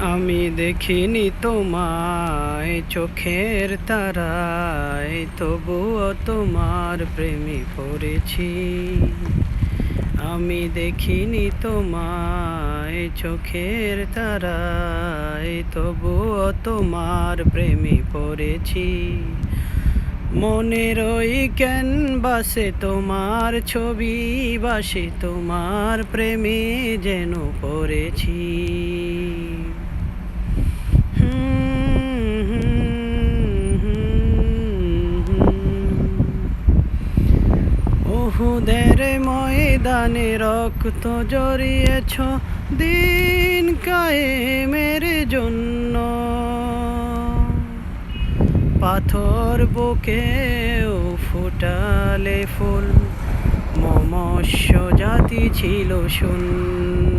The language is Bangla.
আমি দেখিনি তোমায় চোখের তারায়, তবুও তোমার প্রেমে পড়েছি। আমি দেখিনি তোমায় চোখের তারায়, তবুও তোমার প্রেমে পড়েছি। মনের ওই ক্যানভাসে তোমার ছবি বাসে, তোমার প্রেমে যেন পড়েছি। ওহুদের ময়দানে রক্ত জড়িয়েছ, দিন কায়েমের জন্য। পাথর বুকেও ফুটালে ফুল, মমস্য জাতি ছিল শূন্য।